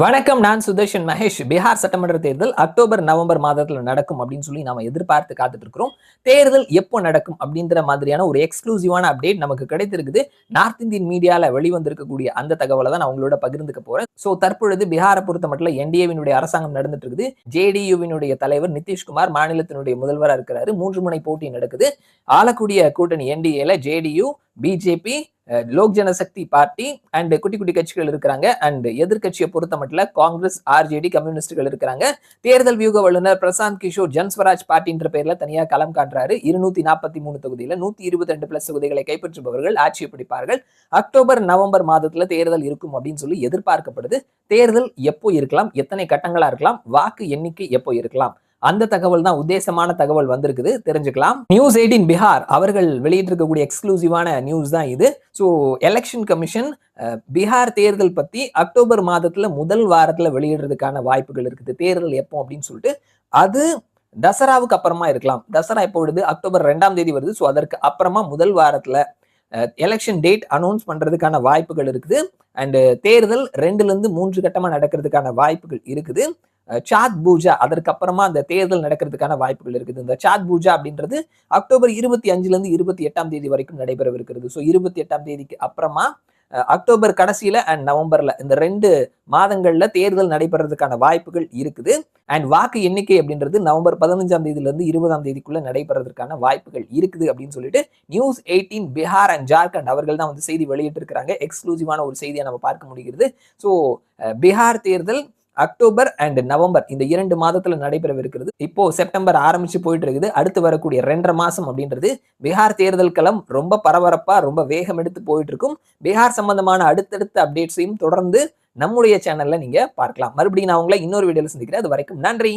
வணக்கம் நான் சுதர்ஷன் மகேஷ். பீகார் சட்டமன்ற தேர்தல் அக்டோபர் நவம்பர் மாதத்தில் நடக்கும் அப்படின்னு சொல்லி நாம எதிர்பார்த்து காத்துட்டு இருக்கிறோம் தேர்தல் எப்போ நடக்கும் அப்படின்ற மாதிரியான ஒரு எக்ஸ்க்ளூசிவான அப்டேட் நமக்கு கிடைத்திருக்குது. நார்த் இந்தியன் மீடியால வெளிவந்திருக்கக்கூடிய அந்த தகவலை தான் நான் உங்களோட பகிர்ந்துக்க போறேன். ஸோ தற்பொழுது பீகாரை பொறுத்த மட்டும் என்டிஏவினுடைய அரசாங்கம் நடந்துட்டு இருக்குது ஜேடியுவினுடைய தலைவர் நிதிஷ்குமார் மாநிலத்தினுடைய முதல்வராக இருக்கிறாரு. மூன்று முனை போட்டி நடக்குது. ஆளக்கூடிய கூட்டணி என்டிஏல JDU BJP Lok Janshakti party and குட்டி குட்டி கட்சிகள் இருக்கிறாங்க. அண்ட் எதிர்கட்சியை பொறுத்த மட்டும் காங்கிரஸ் ஆர்ஜேடி கம்யூனிஸ்டுகள் இருக்கிறாங்க. தேர்தல் வியூக வல்லுநர் பிரசாந்த் கிஷோர் ஜன்ஸ்வராஜ் பார்ட்டின்ற பேர்ல தனியாக களம் காட்டுறாரு இருநூத்தி நாற்பத்தி மூணு தொகுதியில நூத்தி இருபத்தி ரெண்டு பிளஸ் தொகுதிகளை கைப்பற்றுபவர்கள் ஆட்சியை பிடிப்பார்கள். அக்டோபர் நவம்பர் மாதத்துல தேர்தல் இருக்கும் அப்படின்னு சொல்லி எதிர்பார்க்கப்படுது. தேர்தல் எப்போ இருக்கலாம்? எத்தனை கட்டங்களா இருக்கலாம்? வாக்கு எண்ணிக்கை எப்போ இருக்கலாம்? அந்த தகவல் தான் உத்தேசமான தகவல் வந்திருக்குது. தெரிஞ்சுக்கலாம். நியூஸ் எயிட்டின் பீகார் அவர்கள் வெளியிட்டிருக்கக்கூடிய எக்ஸ்க்ளூசிவான நியூஸ் தான் இது. ஸோ எலெக்ஷன் கமிஷன் பீகார் தேர்தல் பத்தி அக்டோபர் மாதத்துல முதல் வாரத்துல வெளியிடுறதுக்கான வாய்ப்புகள் இருக்குது. தேர்தல் எப்போ அப்படின்னு சொல்லிட்டு அது தசராவுக்கு அப்புறமா இருக்கலாம். தசரா எப்போ வருது? அக்டோபர் ரெண்டாம் தேதி வருது. ஸோ அதற்கு அப்புறமா முதல் வாரத்துல எலெக்ஷன் டேட் அனௌன்ஸ் பண்றதுக்கான வாய்ப்புகள் இருக்குது. அண்ட் தேர்தல் ரெண்டுல இருந்து மூன்று கட்டமா நடக்கிறதுக்கான வாய்ப்புகள் இருக்குது. சாத் பூஜா அதற்கு அப்புறமா அந்த தேர்தல் நடக்கிறதுக்கான வாய்ப்புகள் இருக்குது. இந்த சாத் பூஜா அப்படின்றது அக்டோபர் இருபத்தி அஞ்சுல இருந்து இருபத்தி எட்டாம் தேதி வரைக்கும் நடைபெறவிருக்கிறது. ஸோ இருபத்தி எட்டாம் தேதிக்கு அப்புறமா அக்டோபர் கடைசியில அண்ட் நவம்பர்ல இந்த ரெண்டு மாதங்கள்ல தேர்தல் நடைபெறதுக்கான வாய்ப்புகள் இருக்குது. அண்ட் வாக்கு எண்ணிக்கை அப்படின்றது நவம்பர் பதினஞ்சாம் தேதியில இருந்து இருபதாம் தேதிக்குள்ள நடைபெறதுக்கான வாய்ப்புகள் இருக்குது அப்படின்னு சொல்லிட்டு news eighteen Bihar and Jharkhand அவர்கள் தான் வந்து செய்தி வெளியிட்டிருக்கிறாங்க. எக்ஸ்க்ளூசிவான ஒரு செய்தியை நம்ம பார்க்க முடிகிறது. ஸோ பீகார் தேர்தல் அக்டோபர் அண்ட் நவம்பர் இந்த இரண்டு மாதத்துல நடைபெறவிருக்கிறது. இப்போ செப்டம்பர் ஆரம்பிச்சு போயிட்டு இருக்குது அடுத்து வரக்கூடிய ரெண்டரை மாசம் அப்படின்றது பீகார் தேர்தல் களம் ரொம்ப பரபரப்பா ரொம்ப வேகம் எடுத்து போயிட்டு இருக்கும் பீகார் சம்பந்தமான அடுத்தடுத்த அப்டேட்ஸையும் தொடர்ந்து நம்முடைய சேனல்ல நீங்க பார்க்கலாம். மறுபடியும் நான் உங்களை இன்னொரு வீடியோல சந்திக்கிறேன். அது வரைக்கும் நன்றி!